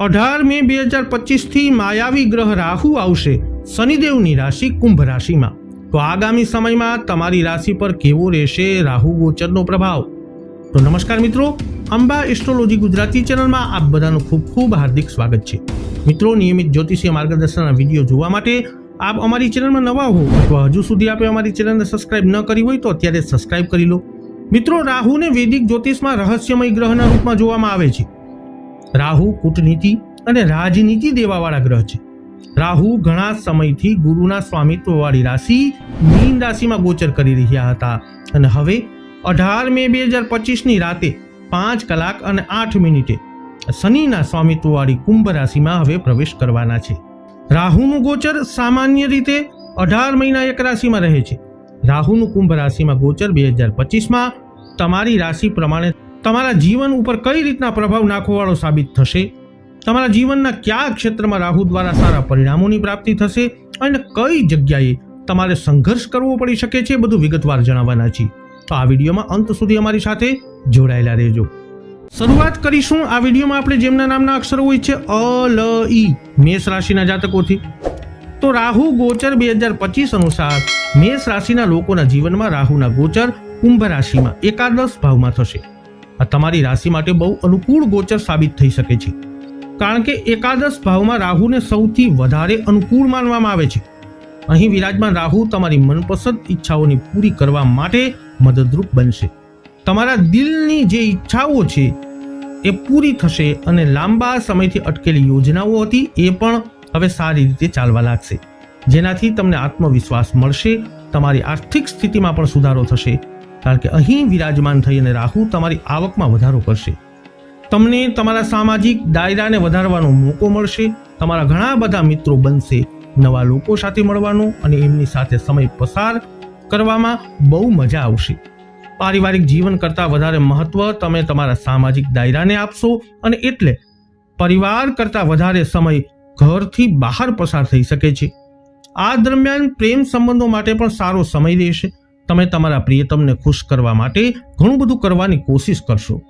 અઢાર મે બે હજાર પચીસથી માયાવી ગ્રહ રાહુ આવશે, શનિદેવની રાશિ કુંભ રાશિમાં. તો આગામી સમયમાં તમારી રાશિ પર કેવો રહેશે રાહુ ગોચરનો પ્રભાવ? તો નમસ્કાર મિત્રો, અંબા એસ્ટ્રોલોજી ગુજરાતી ચેનલમાં આપ બધાનું ખૂબ ખૂબ હાર્દિક સ્વાગત છે. મિત્રો, નિયમિત જ્યોતિષીય માર્ગદર્શનના વીડિયો જોવા માટે આપ અમારી ચેનલમાં નવા હો અથવા હજુ સુધી આપે અમારી ચેનલને સબસ્ક્રાઇબ ન કરી હોય તો અત્યારે સબસ્ક્રાઇબ કરી લો. મિત્રો, રાહુને વૈદિક જ્યોતિષમાં રહસ્યમય ગ્રહના રૂપમાં જોવામાં આવે છે. રાહુ કૂટનીતિ અને રાજનીતિ દેવાવાળા ગ્રહ છે. રાહુ ઘણા સમયથી ગુરુના સ્વામિત્વવાળી રાશિ મીન રાશિમાં ગોચર કરી રહ્યા હતા અને હવે અઢાર મે બે હજાર પચીસની રાતે પાંચ કલાક અને આઠ મિનિટે શનિના સ્વામિત્વવાળી કુંભ રાશિમાં હવે પ્રવેશ કરવાના છે. રાહુનું ગોચર સામાન્ય રીતે અઢાર મહિના એક રાશિમાં રહે છે. રાહુનું કુંભ રાશિમાં ગોચર બે હજાર પચીસમાં તમારી રાશિ પ્રમાણે તમારા જીવન ઉપર કઈ રીતના પ્રભાવ નાખવાવાળો સાબિત થશે? તમારા જીવનના કયા ક્ષેત્રમાં રાહુ દ્વારા સારા પરિણામોની પ્રાપ્તિ થશે? અને કઈ જગ્યાએ તમારે સંઘર્ષ કરવો પડી શકે છે બધું વિગતવાર જણાવવાના છીએ. તો આ વિડીયોમાં અંત સુધી અમારી સાથે જોડાયેલા રહેજો. શરૂઆત કરીશું આ વિડીયોમાં આપણે જેમના નામના અક્ષરો હોય છે અ, લ, ઈ, મેષ રાશિના જાતકોથી. તો રાહુ ગોચર બે હજાર પચીસ અનુસાર મેષ રાશિના લોકોના જીવનમાં રાહુના ગોચર કુંભ રાશિમાં એકાદશ ભાવમાં થશે. આ તમારી રાશિ માટે બહુ અનુકૂળ ગોચર સાબિત થઈ શકે છે. કારણ કે એકાદશ ભાવમાં રાહુને સૌથી વધારે અનુકૂળ માનવામાં આવે છે. અહીં વિરાજમાન રાહુ તમારી મનપસંદ ઈચ્છાઓની પૂરી કરવા માટે મદદરૂપ બનશે. તમારા દિલની જે ઈચ્છાઓ છે એ પૂરી થશે અને લાંબા સમયથી અટકેલી યોજનાઓ હતી એ પણ હવે સારી રીતે ચાલવા લાગશે. જેનાથી તમને આત્મવિશ્વાસ મળશે, તમારી આર્થિક સ્થિતિમાં પણ સુધારો થશે કારણ કે અહીં વિરાજમાન થઈ અને રાહુ તમારી આવકમાં વધારો કરશે. તમને તમારા સામાજિક દાયરાને વધારવાનો મોકો મળશે, તમારા ઘણા બધા મિત્રો બનશે, નવા લોકો સાથે મળવાનો અને એમની સાથે સમય પસાર કરવામાં બહુ મજા આવશે. પારિવારિક જીવન કરતાં વધારે મહત્વ તમે તમારા સામાજિક દાયરાને આપશો અને એટલે પરિવાર કરતાં વધારે સમય ઘરથી બહાર પસાર થઈ શકે છે. આ દરમિયાન પ્રેમ સંબંધો માટે પણ સારો સમય રહેશે. તમે તમારા પ્રિયતમને ખુશ કરવા માટે ઘણું બધું કરવાની કોશિશ કરશો.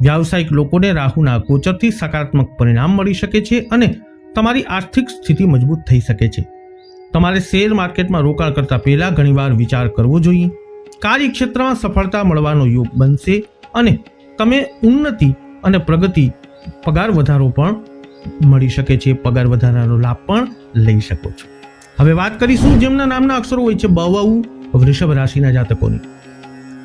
વ્યાવસાયિક લોકોને રાહુના ગોચરથી સકારાત્મક પરિણામ મળી શકે છે અને તમારી આર્થિક સ્થિતિ મજબૂત થઈ શકે છે. તમારે શેર માર્કેટમાં રોકાણ કરતા પહેલા ઘણીવાર વિચાર કરવો જોઈએ. કાર્યક્ષેત્રમાં સફળતા મળવાનો યોગ બનશે અને તમે ઉન્નતિ અને પ્રગતિ પગાર વધારો પણ મળી શકે છે. પગાર વધારાનો લાભ પણ લઈ શકો છો. હવે વાત કરીશું જેમના નામના અક્ષરો હોય છે બવુ વૃષભ રાશિના જાતકોની.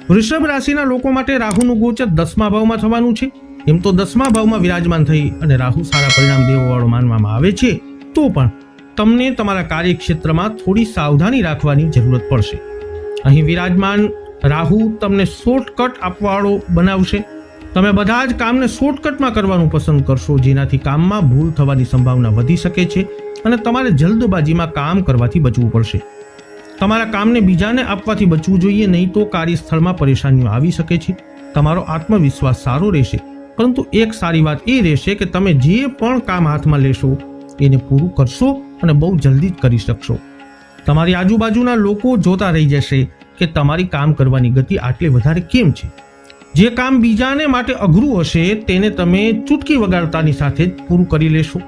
વૃષભ રાશિના લોકો માટે રાહુનું ગોચર દસમા ભાવમાં થવાનું છે. એમ તો દસમા ભાવમાં વિરાજમાન થઈ અને રાહુ સારા પરિણામ દેવાવાળો માનવામાં આવે છે, તો પણ તમને તમારા કાર્યક્ષેત્રમાં થોડી સાવધાની રાખવાની જરૂરત પડશે. અહીં વિરાજમાન રાહુ તમને શોર્ટકટ આપવાવાળો બનાવશે. તમે બધા જ કામને શોર્ટકટમાં કરવાનું પસંદ કરશો, જેનાથી કામમાં ભૂલ થવાની સંભાવના વધી શકે છે અને તમારે જલ્દબાજીમાં કામ કરવાથી બચવું પડશે. તમારા કામને બીજાને આપવાથી બચવું જોઈએ, નહીં તો કાર્યસ્થળમાં પરેશાનીઓ આવી શકે છે. તમારો આત્મવિશ્વાસ સારો રહેશે. પરંતુ એક સારી વાત એ રહેશે કે તમે જે પણ કામ હાથમાં લેશો, એને પૂરું કરશો અને બહુ જલ્દી જ કરી શકશો. તમારી આજુબાજુના લોકો જોતા રહી જશે કે તમારી કામ કરવાની ગતિ આટલી વધારે કેમ છે. જે કામ બીજાને માટે અઘરું હશે, તેને તમે ચૂટકી વગાડતાની સાથે જ પૂરું કરી લેશો.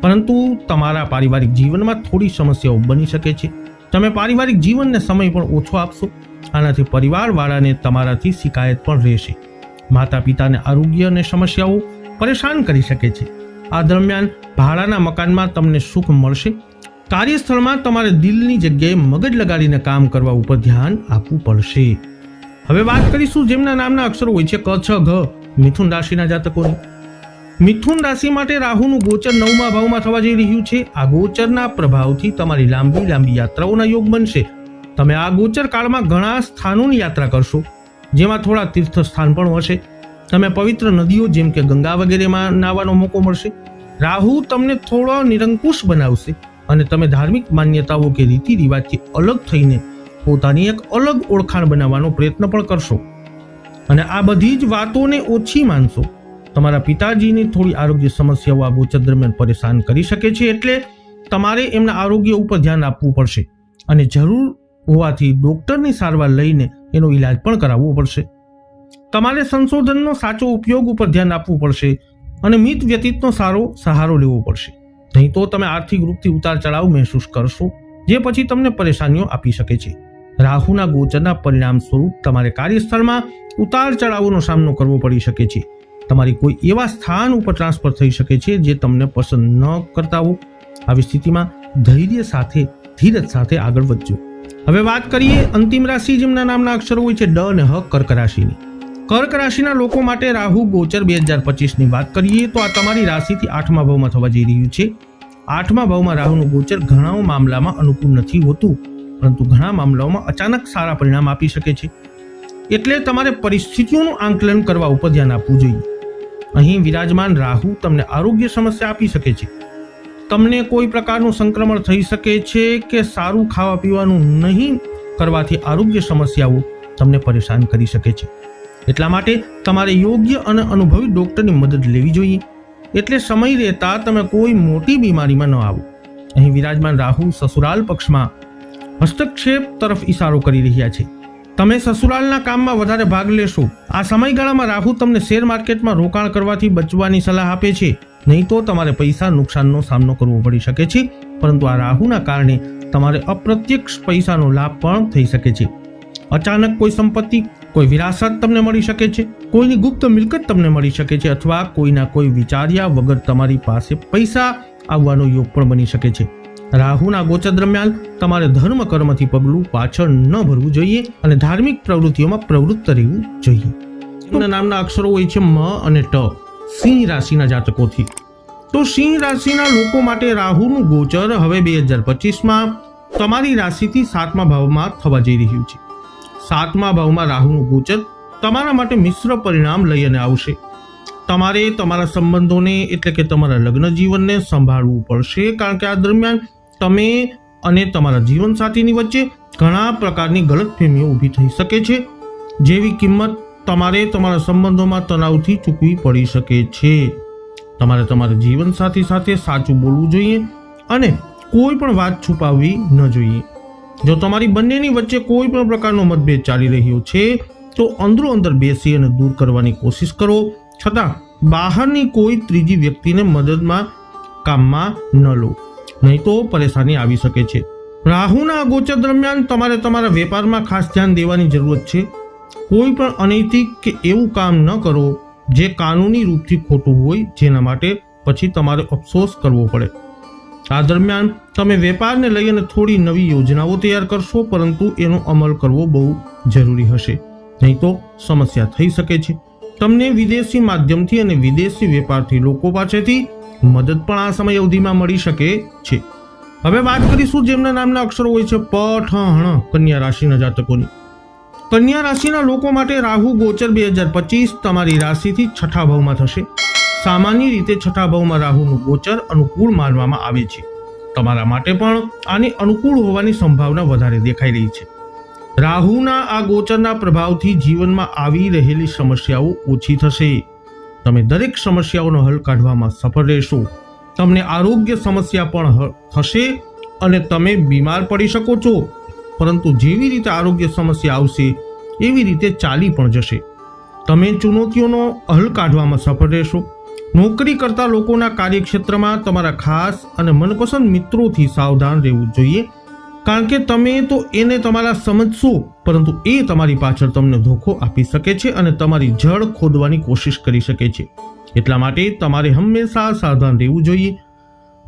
પરંતુ તમારા પારિવારિક જીવનમાં થોડી સમસ્યાઓ બની શકે છે. તમે પારિવારિક જીવનને સમય પણ ઓછો આપશો. આનાથી પરિવારવાળાને તમારાથી શિકાયત પણ રહેશે. માતા પિતાને આરોગ્ય અને સમસ્યાઓ પરેશાન કરી શકે છે. આ દરમિયાન ભાડાના મકાનમાં તમને સુખ મળશે. કાર્યસ્થળમાં તમારે દિલની જગ્યાએ મગજ લગાડીને કામ કરવા ઉપર ધ્યાન આપવું પડશે. હવે વાત કરીશું જેમના નામના અક્ષરો હોય છે ક, છ, ઘ, મિથુન રાશિના જાતકોની. મિથુન રાશિ માટે રાહુનું ગોચર નવમા ભાવમાં થવા જઈ રહ્યું છે. આ ગોચરના પ્રભાવથી તમારી લાંબી લાંબી યાત્રાઓના યોગ બનશે. તમે આ ગોચર કાળમાં ઘણા સ્થાનોની યાત્રા કરશો, જેમાં થોડા તીર્થ સ્થાન પણ હશે. તમે પવિત્ર નદીઓ જેમ કે ગંગા વગેરેમાં નાહવાનો મોકો મળશે. રાહુ તમને થોડો નિરંકુશ બનાવશે અને તમે ધાર્મિક માન્યતાઓ કે રીતિ રિવાજથી અલગ થઈને પોતાની એક અલગ ઓળખાણ બનાવવાનો પ્રયત્ન પણ કરશો. અને આ બધી જ વાતોને ઓછી માનશો. તમારા પિતાજીની થોડી આરોગ્ય સમસ્યાઓ આ ગોચર દરમિયાન પરેશાન કરી શકે છે એટલે તમારે એમના આરોગ્ય ઉપર ધ્યાન આપવું પડશે અને જરૂર હોવાથી ડૉક્ટરની સારવાર લઈને એનો ઈલાજ પણ કરાવવો પડશે. તમારે સંશોધનનો સાચો ઉપયોગ ઉપર ધ્યાન આપવું પડશે અને મિત વ્યતીતનો સારો સહારો લેવો પડશે. નહીં તો તમે આર્થિક રૂપથી ઉતાર ચઢાવ મહેસૂસ કરશો, જે પછી તમને પરેશાનીઓ આપી શકે છે. રાહુના ગોચરના પરિણામ સ્વરૂપ તમારે કાર્યસ્થળમાં ઉતાર ચઢાવોનો સામનો કરવો પડી શકે છે. તમારી કોઈ એવા સ્થાન ઉપર ટ્રાન્સફર થઈ શકે છે જે તમને પસંદ ન કરતા હો. આવી સ્થિતિમાં ધૈર્ય સાથે, ધીરજ સાથે આગળ વધજો. હવે વાત કરીએ અંતિમ રાશિ જેમના નામના અક્ષરો હોય છે ડ અને હ કર્ક રાશિની. કર્ક રાશિના લોકો માટે રાહુ, ગોચર બે હજાર પચીસની વાત કરીએ તો આ તમારી રાશિથી આઠમા ભાવમાં થવા જઈ રહ્યું છે. આઠમા ભાવમાં રાહુનું ગોચર ઘણા મામલામાં અનુકૂળ નથી હોતું, પરંતુ ઘણા મામલાઓમાં અચાનક સારા પરિણામ આપી શકે છે. એટલે તમારે પરિસ્થિતિઓનું આંકલન કરવા ઉપર ધ્યાન આપવું જોઈએ. અહીં વિરાજમાન રાહુ તમને આરોગ્ય સમસ્યા આપી શકે છે. તમને કોઈ પ્રકારનું સંક્રમણ થઈ શકે છે કે સારું ખાવા પીવાનું નહીં કરવાથી આરોગ્ય સમસ્યાઓ તમને પરેશાન કરી શકે છે. એટલા માટે તમારે યોગ્ય અને અનુભવી ડૉક્ટરની મદદ લેવી જોઈએ. એટલે સમય રહેતા તમે કોઈ મોટી બીમારીમાં ન આવો. અહીં વિરાજમાન રાહુ સસુરાલ પક્ષમાં હસ્તક્ષેપ તરફ ઈશારો કરી રહ્યા છે. તમે સસુરાલના કામમાં વધારે ભાગ લેશો. આ સમયગાળામાં રાહુ તમને શેર માર્કેટમાં રોકાણ કરવાથી બચવાની સલાહ આપે છે. નહીં તો તમારે પૈસા નુકસાનનો સામનો કરવો પડી શકે છે. પરંતુ આ રાહુના કારણે તમારે અપ્રત્યક્ષ પૈસાનો લાભ પણ થઈ શકે છે. અચાનક કોઈ સંપત્તિ, કોઈ વિરાસત તમને મળી શકે છે. કોઈની ગુપ્ત મિલકત તમને મળી શકે છે અથવા કોઈના કોઈ વિચાર્યા વગર તમારી પાસે પૈસા આવવાનો યોગ પણ બની શકે છે. રાહુના ગોચર દરમિયાન તમારે ધર્મ કર્મથી પગલું પાછળ ન ભરવું જોઈએ અને ધાર્મિક પ્રવૃત્તિઓમાં પ્રવૃત્ત રહેવું જોઈએ. એમના નામના અક્ષરો હોય છે મ અને ટ, સિંહ રાશિના જાતકોથી. તો સિંહ રાશિના લોકો માટે રાહુનું ગોચર હવે બે હજાર પચીસમાં તમારી રાશિથી સાતમા ભાવમાં થવા જઈ રહ્યું છે. સાતમા ભાવમાં રાહુનું ગોચર તમારા માટે મિશ્ર પરિણામ લઈ અને આવશે. તમારે તમારા સંબંધોને એટલે કે તમારા લગ્ન જીવનને સંભાળવું પડશે કારણ કે આ દરમિયાન તમે અને તમારા જીવનસાથીની વચ્ચે ઘણા પ્રકારની ગલતફહેમીઓ ઊભી થઈ શકે છે, જેવી કિંમત તમારે તમારા સંબંધોમાં તણાવથી ચૂકવી પડી શકે છે. તમારે તમારા જીવનસાથી સાથે સાચું બોલવું જોઈએ અને કોઈ પણ વાત છુપાવવી ન જોઈએ. જો તમારી બંનેની વચ્ચે કોઈ પણ પ્રકારનો મતભેદ ચાલી રહ્યો છે, તો અંદરો અંદર બેસી અને દૂર કરવાની કોશિશ કરો. છતાં, બહારની કોઈ ત્રીજી વ્યક્તિને મદદમાં કામમાં ન લો. નહીં તો પરેશાની આવી શકે છે. રાહુના અગોચર દરમિયાન તમારે તમારા વેપારમાં ખાસ ધ્યાન દેવાની જરૂરત છે. કોઈ પણ અનૈતિક કે એવું કામ ન કરો જે કાનૂની રૂપથી ખોટું હોય જેના માટે પછી તમારે અફસોસ કરવો પડે. આ દરમિયાન તમે વેપારને લઈ અને થોડી નવી યોજનાઓ તૈયાર કરશો પરંતુ એનો અમલ કરવો બહુ જરૂરી હશે. નહીં તો સમસ્યા થઈ શકે છે. તમને વિદેશી માધ્યમથી અને વિદેશી વેપારથી લોકો પાસેથી મદદ પણ આ સમય અવધિમાં મળી શકે છે. હવે વાત કરીશું જેમના નામના અક્ષરો હોય છે પ ઠ હણ, કન્યા રાશિના જાતકોની. કન્યા રાશિના લોકો માટે રાહુ ગોચર બે હજાર પચીસ તમારી રાશિથી છઠ્ઠા ભાવમાં થશે. સામાન્ય રીતે છઠ્ઠા ભાવમાં રાહુનું ગોચર અનુકૂળ માનવામાં આવે છે. તમારા માટે પણ આની અનુકૂળ હોવાની સંભાવના વધારે દેખાઈ રહી છે. રાહુના આ ગોચરના પ્રભાવથી જીવનમાં આવી રહેલી સમસ્યાઓ ઓછી થશે. તમે દરેક સમસ્યાઓનો હલ કાઢવામાં સફળ રહેશો. તમને આરોગ્ય સમસ્યા પણ થશે અને તમે બીમાર પડી શકો છો. પરંતુ જેવી રીતે આરોગ્ય સમસ્યા આવશે, એવી રીતે ચાલી પણ જશે. તમે ચુનૌતીઓનો હલ કાઢવામાં સફળ રહેશો. નોકરી કરતા લોકોના કાર્યક્ષેત્રમાં તમારા ખાસ અને મનપસંદ મિત્રોથી સાવધાન રહેવું જોઈએ. કારણ કે તમે તો એને તમારા સમજશો, પરંતુ એ તમારી પાછળ તમને ધોખો આપી શકે છે અને તમારી જળ ખોદવાની કોશિશ કરી શકે છે. એટલા માટે તમારે હંમેશા સાવધાન રહેવું જોઈએ.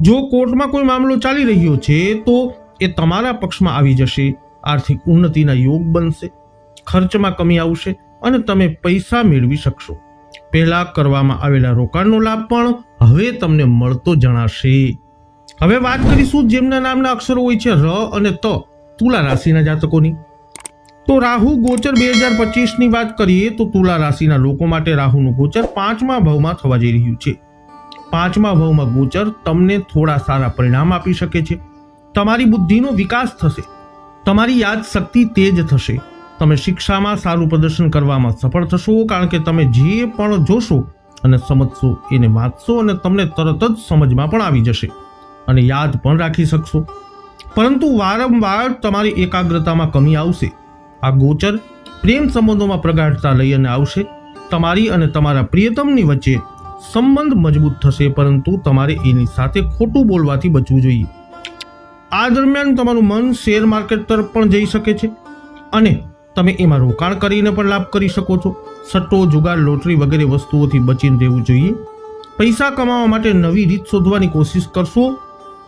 જો કોર્ટમાં કોઈ મામલો ચાલી રહ્યો છે, તો એ તમારા પક્ષમાં આવી જશે. આર્થિક ઉન્નતિના યોગ બનશે, ખર્ચમાં કમી આવશે અને તમે પૈસા મેળવી શકશો. પહેલાં કરવામાં આવેલા રોકાણનો લાભ પણ હવે તમને મળતો જણાશે. હવે વાત કરીશું જેમના નામના અક્ષરો હોય છે ર અને ત, તુલા રાશિના જાતકોની. તો રાહુ ગોચર બે હજાર પચીસની વાત કરીએ તો તુલા રાશિના લોકો માટે રાહુનું ગોચર પાંચમા ભાવમાં થવા જઈ રહ્યું છે. પાંચમા ભાવમાં ગોચર તમને થોડા સારા પરિણામ આપી શકે છે. તમારી બુદ્ધિનો વિકાસ થશે. તમારી યાદ શક્તિ તેજ થશે. તમે શિક્ષામાં સારું પ્રદર્શન કરવામાં સફળ થશો કારણ કે તમે જે પણ જોશો અને સમજશો એને વાંચશો અને તમને તરત જ સમજમાં પણ આવી જશે. અને યાદ પણ રાખી શકશો. પરંતુ વારંવાર તમારી એકાગ્રતામાં કમી આવશે. આ ગોચર પ્રેમ સંબંધોમાં પ્રગાઢતા લઈ અને આવશે. તમારી અને તમારા પ્રિયતમની વચ્ચે સંબંધ મજબૂત થશે, પરંતુ તમારે એની સાથે ખોટું બોલવાથી બચવું જોઈએ. આ દરમિયાન તમારું મન શેર માર્કેટ તરફ પણ જઈ શકે છે અને તમે એમાં રોકાણ કરીને પણ લાભ કરી શકો છો. સટ્ટો, જુગાર, લોટરી વગેરે વસ્તુઓથી બચીને રહેવું જોઈએ. પૈસા કમાવા માટે નવી રીત શોધવાની કોશિશ કરશો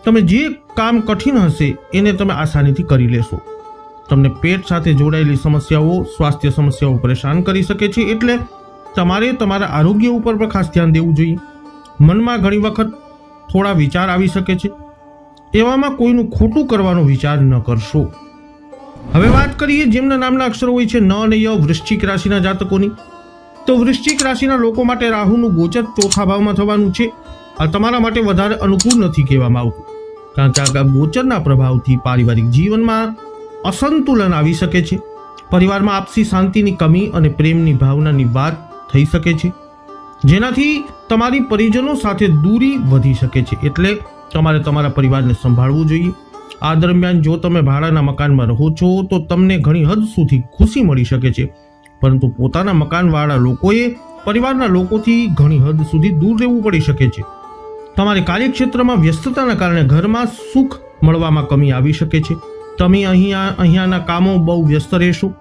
તમે જે કામ કઠિન હશે, એને તમે આસાનીથી કરી લેશો. તમને પેટ સાથે જોડાયેલી સમસ્યાઓ, સ્વાસ્થ્ય સમસ્યાઓ પરેશાન કરી શકે છે એટલે તમારે તમારા આરોગ્ય ઉપર પણ ખાસ ધ્યાન દેવું જોઈએ. મનમાં ઘણી વખત થોડા વિચાર આવી શકે છે. એવામાં કોઈનું ખોટું કરવાનો વિચાર ન કરશો. હવે વાત કરીએ જેમના નામના અક્ષરો હોય છે ન અને ય વૃશ્ચિક રાશિના જાતકોની. તો વૃશ્ચિક રાશિના લોકો માટે રાહુનું ગોચર ચોથા ભાવમાં થવાનું છે. આ તમારા માટે વધારે અનુકૂળ નથી કહેવામાં આવતું. કારણ કે આ ગોચરના પ્રભાવથી પારિવારિક જીવનમાં અસંતુલન આવી શકે છે. પરિવારમાં આપસી શાંતિની કમી અને પ્રેમની ભાવનાની વાત થઈ શકે છે. જેનાથી તમારી પરિજનો સાથે દૂરી વધી શકે છે. એટલે તમારે તમારા પરિવારને સંભાળવું જોઈએ. આ દરમિયાન જો તમે ભાડાના મકાનમાં રહો છો, તો તમને ઘણી હદ સુધી ખુશી મળી શકે છે. પરંતુ પોતાના મકાનવાળા લોકોએ પરિવારના લોકોથી ઘણી હદ સુધી દૂર રહેવું પડી શકે છે. તમારે કાર્યક્ષેત્રમાં વ્યસ્તતાના કારણે ઘરમાં સુખ મળવામાં કમી આવી શકે છે. તમે અહીંયા, અહીંયાના કામો બહુ વ્યસ્ત રહેશો.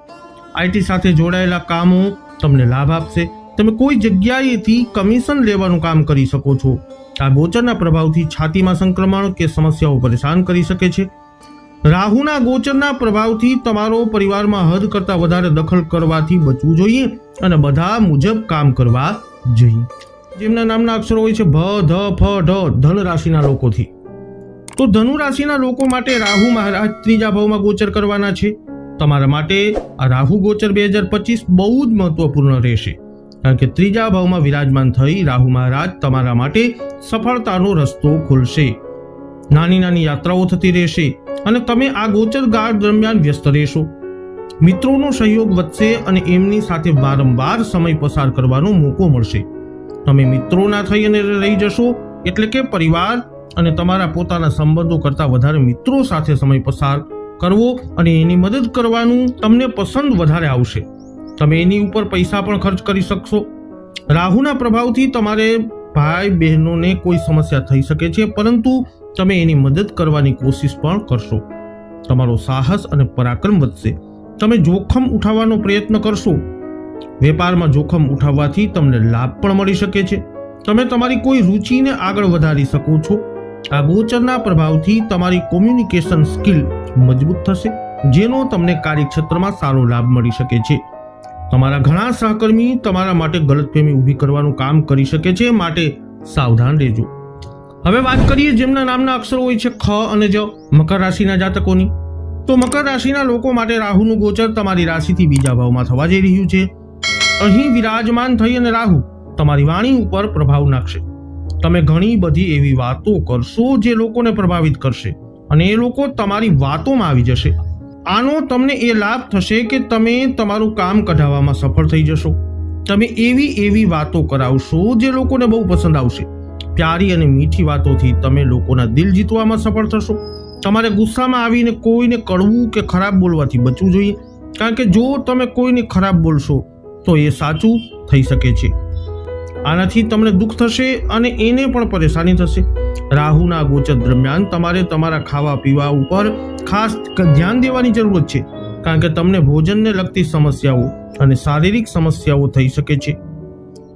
આઈટી સાથે જોડાયેલા કામો તમને લાભ આપશે. તમે કોઈ જગ્યાએથી કમિશન લેવાનું કામ કરી શકો છો. આ ગોચરના પ્રભાવથી છાતીમાં સંક્રમણ કે સમસ્યાઓ પરેશાન કરી શકે છે. રાહુના ગોચરના પ્રભાવથી તમારો પરિવારમાં હદ કરતાં વધારે દખલ કરવાથી બચવું જોઈએ અને બધા મુજબ કામ કરવા જોઈએ. જેમના નામના અક્ષરો હોય છે ભ, ધ, ફ, ઢ, ધન રાશિના લોકોથી. તો ધનુ રાશિના લોકો માટે રાહુ મહારાજ ત્રીજા ભાવમાં ગોચર કરવાના છે. તમારા માટે આ રાહુ ગોચર બે હજાર પચીસ બહુ જ મહત્વપૂર્ણ રહેશે. કારણ કે ત્રીજા ભાવમાં વિરાજમાન થઈ રાહુ મહારાજ તમારા માટે સફળતાનો રસ્તો ખોલશે. નાની નાની યાત્રાઓ થતી રહેશે અને તમે આ ગોચર ગાળ દરમિયાન વ્યસ્ત રહેશો. મિત્રોનો સહયોગ વધશે અને એમની સાથે વારંવાર સમય પસાર કરવાનો મોકો મળશે. તમે મિત્રોના થઈ અને રહી જશો, એટલે કે પરિવાર અને તમારા પોતાના સંબંધો કરતાં વધારે મિત્રો સાથે સમય પસાર કરવો અને એની મદદ કરવાનું તમને પસંદ વધારે આવશે. તમે એની ઉપર પૈસા પણ ખર્ચ કરી શકશો. રાહુના પ્રભાવથી તમારે ભાઈ બહેનોને કોઈ સમસ્યા થઈ શકે છે, પરંતુ તમે એની મદદ કરવાની કોશિશ પણ કરશો. તમારો સાહસ અને પરાક્રમ વધશે. તમે જોખમ ઉઠાવવાનો પ્રયત્ન કરશો. વેપારમાં જોખમ ઉઠાવવાથી તમને લાભ પણ મળી શકે છે. તમે તમારી કોઈ રુચિને આગળ વધારી શકો છો. આ ગોચરના પ્રભાવથી તમારી કોમ્યુનિકેશન સ્કિલ મજબૂત થશે, જેનો તમને કાર્યક્ષેત્રમાં સારો લાભ મળી શકે છે. તમારા ઘણા સહકર્મી તમારા માટે ગલતફહેમી ઊભી કરવાનું કામ કરી શકે છે, માટે સાવધાન રહેજો. હવે વાત કરીએ જેમના નામના અક્ષરો હોય છે, ખ અને જ, મકર રાશિના જાતકોની. તો મકર રાશિના લોકો માટે રાહુનું ગોચર તમારી રાશિથી બીજા ભાવમાં થવા જઈ રહ્યું છે. અહીં વિરાજમાન થઈ અને રાહુ, તમારી વાણી ઉપર પ્રભાવ નાખશે. તમે ઘણી બધી એવી વાતો કરશો જે લોકોને પ્રભાવિત કરશે અને એ લોકો તમારી વાતોમાં આવી જશે. આનો તમને એ લાભ થશે કે તમે તમારું કામ કઢાવવામાં સફળ થઈ જશો. તમે એવી એવી વાતો કરાવશો જે લોકોને બહુ પસંદ આવશે. પ્યારી અને મીઠી વાતોથી તમે લોકોના દિલ જીતવામાં સફળ થશો. તમારે ગુસ્સામાં આવીને કોઈને કડવું કે ખરાબ બોલવાથી બચવું જોઈએ. કારણ કે જો તમે કોઈને ખરાબ બોલશો તો એ સાચું થઈ શકે છે. આનાથી તમને દુઃખ થશે અને એને પણ પરેશાની થશે. રાહુના ગોચર દરમિયાન તમારે તમારા ખાવા પીવા ઉપર ખાસ ધ્યાન દેવાની જરૂરત છે. કારણ કે તમને ભોજનને લગતી સમસ્યાઓ અને શારીરિક સમસ્યાઓ થઈ શકે છે.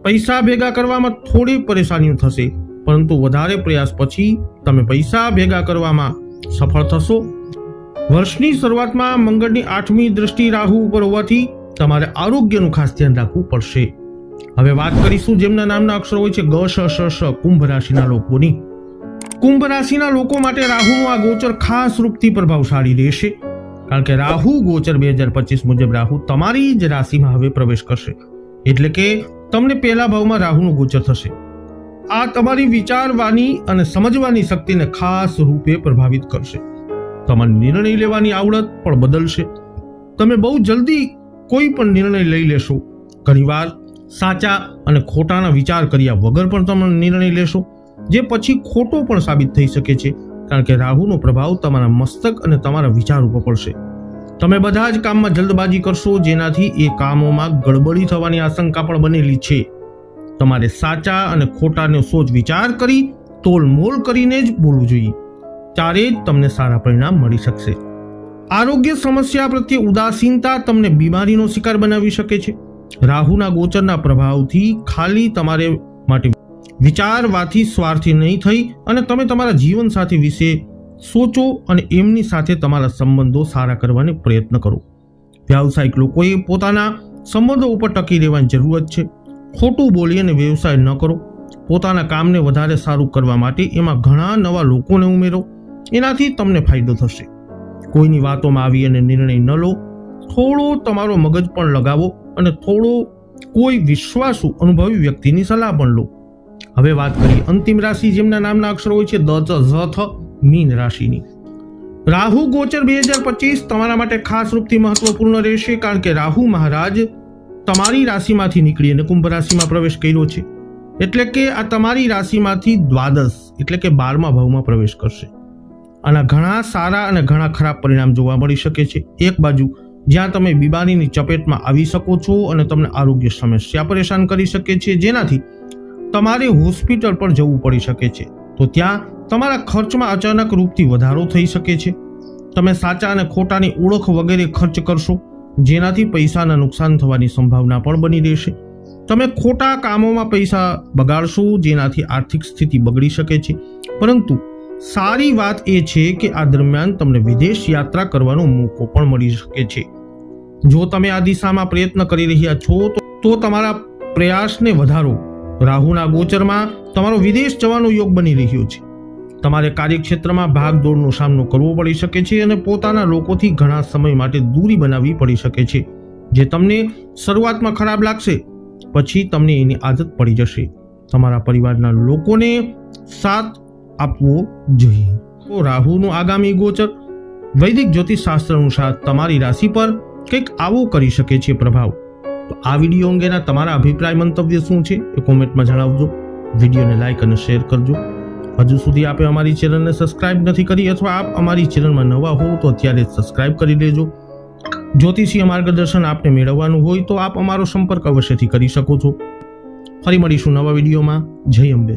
પૈસા ભેગા કરવામાં થોડી પરેશાનીઓ થશે, પરંતુ વધારે પ્રયાસ પછી તમે પૈસા ભેગા કરવામાં સફળ થશો. વર્ષની શરૂઆતમાં મંગળની આઠમી દ્રષ્ટિ રાહુ ઉપર હોવાથી તમારે આરોગ્યનું ખાસ ધ્યાન રાખવું પડશે. હવે વાત કરીશું જેમના નામના અક્ષરો હોય છે ગ, શ શ શ, કુંભ રાશિના લોકોની. કુંભ રાશિના લોકો માટે રાહુનું આ ગોચર ખાસ રૂપથી પ્રભાવશાળી રહેશે. કારણ કે રાહુ ગોચર બે હજાર પચીસ મુજબ રાહુ તમારી જ રાશિમાં હવે પ્રવેશ કરશે. એટલે કે તમને પહેલા ભાવમાં રાહુનું ગોચર થશે. આ તમારી વિચારવાની અને સમજવાની શક્તિને ખાસ રૂપે પ્રભાવિત કરશે. તમારી નિર્ણય લેવાની આવડત પણ બદલશે. તમે બહુ જલ્દી કોઈ પણ નિર્ણય લઈ લેશો. ઘણીવાર સાચા અને ખોટાના વિચાર કર્યા વગર પણ તમે નિર્ણય લેશો, જે પછી ખોટો પણ સાબિત થઈ શકે છે, કારણ કે રાહુનો પ્રભાવ તમારા મસ્તક અને તમારા વિચાર ઉપર પડશે. તમે બધા જ કામમાં જલ્દબાજી કરશો, જેનાથી એ કામોમાં ગડબડી થવાની આશંકા પણ બનેલી છે. તમારે સાચા અને ખોટાનો સોચ વિચાર કરી, તોલમોલ કરીને જ બોલવું જોઈએ. ત્યારે જ તમને સારા પરિણામ મળી શકશે. આરોગ્ય સમસ્યા પ્રત્યે ઉદાસીનતા તમને બીમારીનો શિકાર બનાવી શકે છે. રાહુના ગોચરના પ્રભાવથી ખાલી તમારે માટે વિચારવાથી સ્વાર્થી નહીં થઈ અને તમે તમારા જીવનસાથી વિશે સોચો અને એમની સાથે તમારા સંબંધો સારા કરવાનો પ્રયત્ન કરો. વ્યાવસાયિક લોકોએ પોતાના સંબંધો ઉપર ટકી રહેવાની જરૂરત છે. ખોટું બોલી અને વ્યવસાય ન કરો. પોતાના કામને વધારે સારું કરવા માટે એમાં ઘણા નવા લોકોને ઉમેરો. એનાથી તમને ફાયદો થશે. કોઈની વાતોમાં આવી અને નિર્ણય ન લો. થોડો તમારો મગજ પણ લગાવો અને થોડો કોઈ વિશ્વાસુ અનુભવી વ્યક્તિની સલાહ પણ લો. હવે વાત કરીએ અંતિમ રાશિ જેમના નામના અક્ષરો હોય છે દ, ચ, ઝ મીન રાશિની. રાહુ ગોચર બે હજાર પચીસ તમારા માટે ખાસ રૂપથી મહત્વપૂર્ણ રહેશે કારણ કે રાહુ મહારાજ તમારી રાશિમાંથી નીકળી અને કુંભ રાશિમાં પ્રવેશ કર્યો છે. એટલે કે આ તમારી રાશિમાંથી દ્વાદશ, એટલે કે બારમા ભાવમાં પ્રવેશ કરશે. આના ઘણા સારા અને ઘણા ખરાબ પરિણામ જોવા મળી શકે છે. એક બાજુ, જ્યાં તમે બીમારીની ચપેટમાં આવી શકો છો અને તમને આરોગ્ય સમસ્યા પરેશાન કરી શકે છે, જેનાથી તમારે હોસ્પિટલ પર જવું પડી શકે છે. તો ત્યાં તમારા ખર્ચમાં અચાનક રૂપથી વધારો થઈ શકે છે. તમે સાચા અને ખોટાની ઓળખ વગેરે ખર્ચ કરશો, જેનાથી પૈસાના નુકસાન થવાની સંભાવના પણ બની રહેશે. તમે ખોટા કામોમાં પૈસા બગાડશો, જેનાથી આર્થિક સ્થિતિ બગડી શકે છે. પરંતુ સારી વાત એ છે કે આ દરમિયાન તમને વિદેશ યાત્રા કરવાનો મોકો પણ મળી શકે છે. જો તમે આ દિશામાં પ્રયત્ન કરી રહ્યા છો, તો- તમારા પ્રયાસને વધારો. રાહુના ગોચરમાં તમારો વિદેશ જવાનો યોગ બની રહ્યો છે. તમારે કાર્યક્ષેત્રમાં ભાગદોડનો સામનો કરવો પડી શકે છે અને પોતાના લોકોથી ઘણા સમય માટે દૂરી બનાવવી પડી શકે છે, જે તમને શરૂઆતમાં ખરાબ લાગશે. પછી તમને એની આદત પડી જશે. તમારા પરિવારના લોકોને સાથ આપવો જોઈએ. તો રાહુનું આગામી ગોચર? વૈદિક જ્યોતિષ શાસ્ત્ર અનુસાર તમારી રાશિ પર કંઈક આવો કરી શકે છે પ્રભાવ. તો આ વીડિયો અંગેના તમારા અભિપ્રાય મંતવ્ય શું છે એ કોમેન્ટમાં જણાવજો. વિડીયોને લાઈક અને શેર કરજો. હજુ સુધી આપે અમારી ચેનલને સબસ્ક્રાઇબ નથી કરી અથવા આપ અમારી ચેનલમાં નવા હો તો અત્યારે સબસ્ક્રાઇબ કરી લેજો. જ્યોતિષીય માર્ગદર્શન આપને મેળવવાનું હોય તો આપ અમારો સંપર્ક અવશ્યથી કરી શકો છો. ફરી મળીશું નવા વિડીયોમાં. જય અંબે.